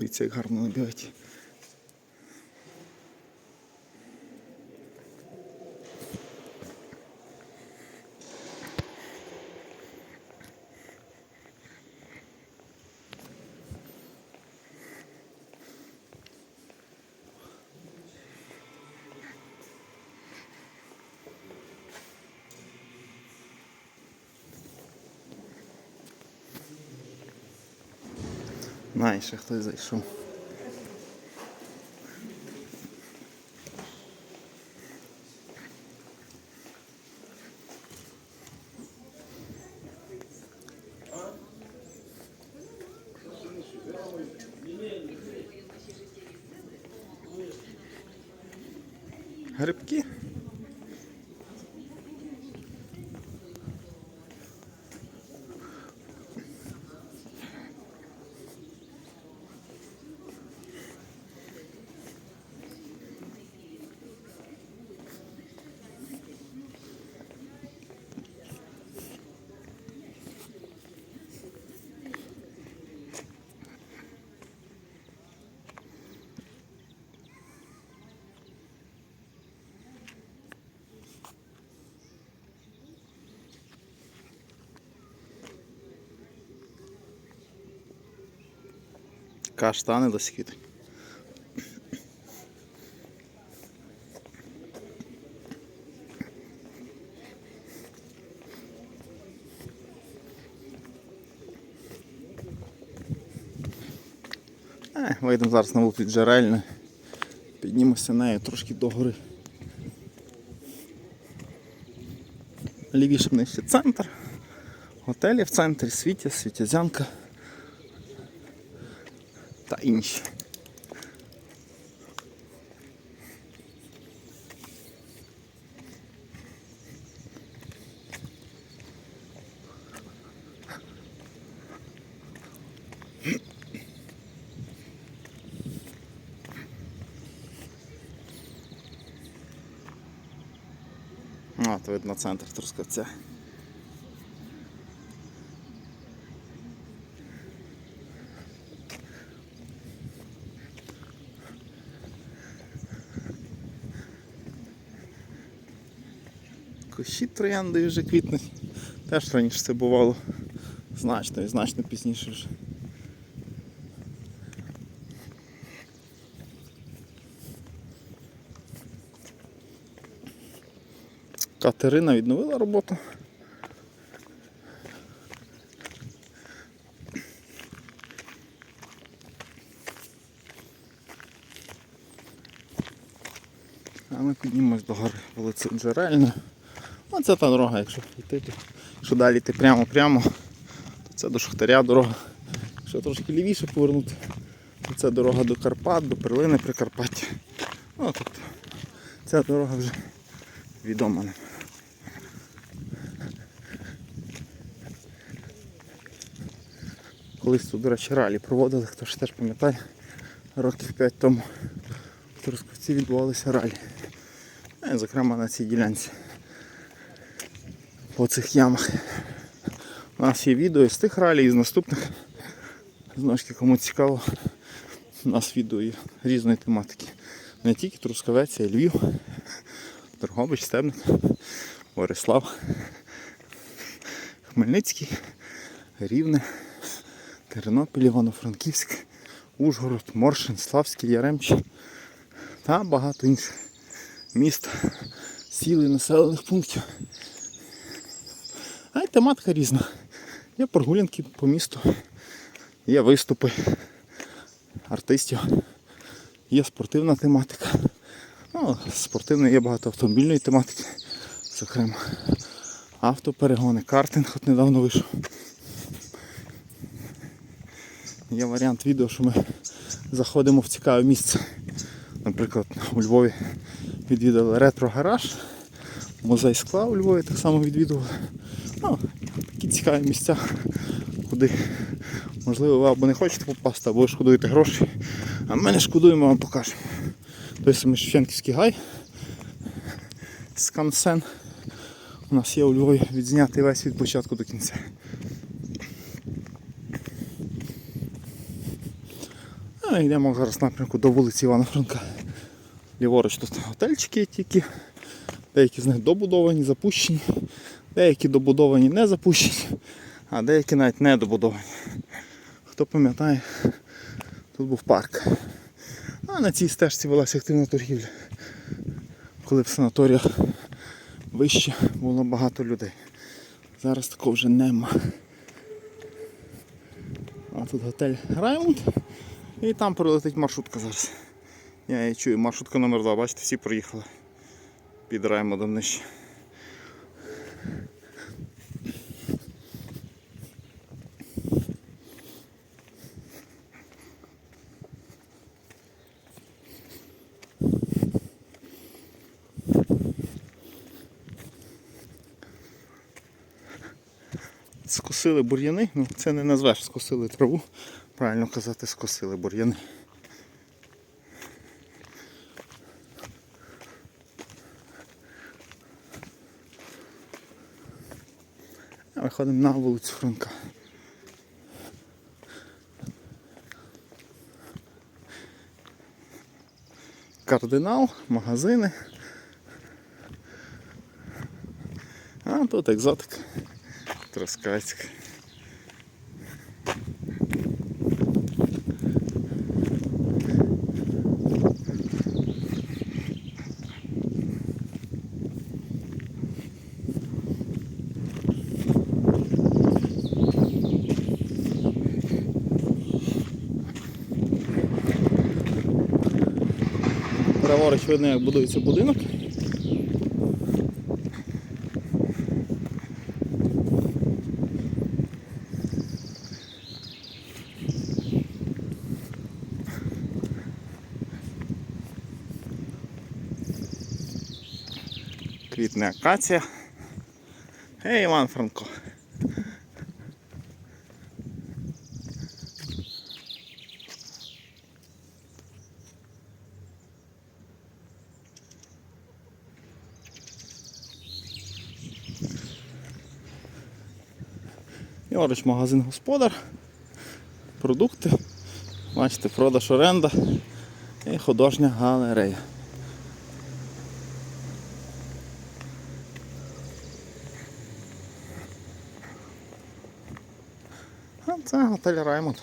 Дивіться, як гарно набігають. Знає, ще хтось зайшов. Грибки? Каштани до схід. Е, вийдемо зараз на вулицю Джерельне. Піднімемося нею трошки догори. Лівіше нижче центр. Готелі в центрі, світя, світязянка та інші. А, то видно центр Трускавця. Кущі троянди вже квітнуть. Теж раніше це бувало значно і значно пізніше вже. Катерина відновила роботу. А ми піднімемось до гори вулиці Джерельна. Оце та дорога, якщо йти, якщо далі йти прямо-прямо, то це до Шахтаря дорога. Якщо трошки лівіше повернути, то це дорога до Карпат, до Перлини Прикарпаття. Ну, тобто, ця дорога вже відома. Колись тут, до речі, ралі проводили, хто ж теж пам'ятає, років 5 тому в Трускавці відбувалися ралі. Ну, і, Зокрема на цій ділянці. По цих ямах. У нас є відео з тих ралі, і з наступних. Знову кому цікаво, у нас відео є різної тематики. Не тільки Трускавець, а й Львів, Торгович, Стебник, Борислав, Хмельницький, Рівне, Тернопіль, Івано-Франківськ, Ужгород, Моршин, Славський, Яремчі та багато інших міст, сіл населених пунктів. Тематика різна. Є прогулянки по місту, є виступи артистів, є спортивна тематика. Ну, спортивної є багато автомобільної тематики, зокрема автоперегони, картинг от недавно вийшов. Є варіант відео, що ми заходимо в цікаве місце. Наприклад, у Львові відвідали ретро-гараж, музей скла у Львові так само відвідували. Ну, такі цікаві місця, куди можливо ви або не хочете попасти, або ви шкодуєте гроші. А ми не шкодуємо, вам покажемо. Той самий Шевченківський гай. Скансен. У нас є у Львові відзнятий весь від початку до кінця. А ми йдемо зараз напрямку до вулиці Івана Франка. Ліворуч тут готельчики тільки. Деякі з них добудовані, запущені, деякі добудовані, не запущені, а деякі навіть не добудовані. Хто пам'ятає, тут був парк. А на цій стежці велася активна торгівля. Коли в санаторіях вище було багато людей. Зараз такого вже нема. А тут готель Раймонд. І там прилетить маршрутка зараз. Я її чую, маршрутка номер 2, бачите, всі проїхали під Раймондом нижче. Скосили бур'яни, ну це не назвеш, скосили траву. Правильно казати, скосили бур'яни. Виходимо на вулицю Франка. Кардинал, магазини. А тут екзотика. Троскацька. Праворуч видно, як будується будинок. Квітне акація. Гей, Іван Франко. Ліворуч магазин господар. Продукти. Бачите, продаж оренда і художня галерея. Це готель Раймонд.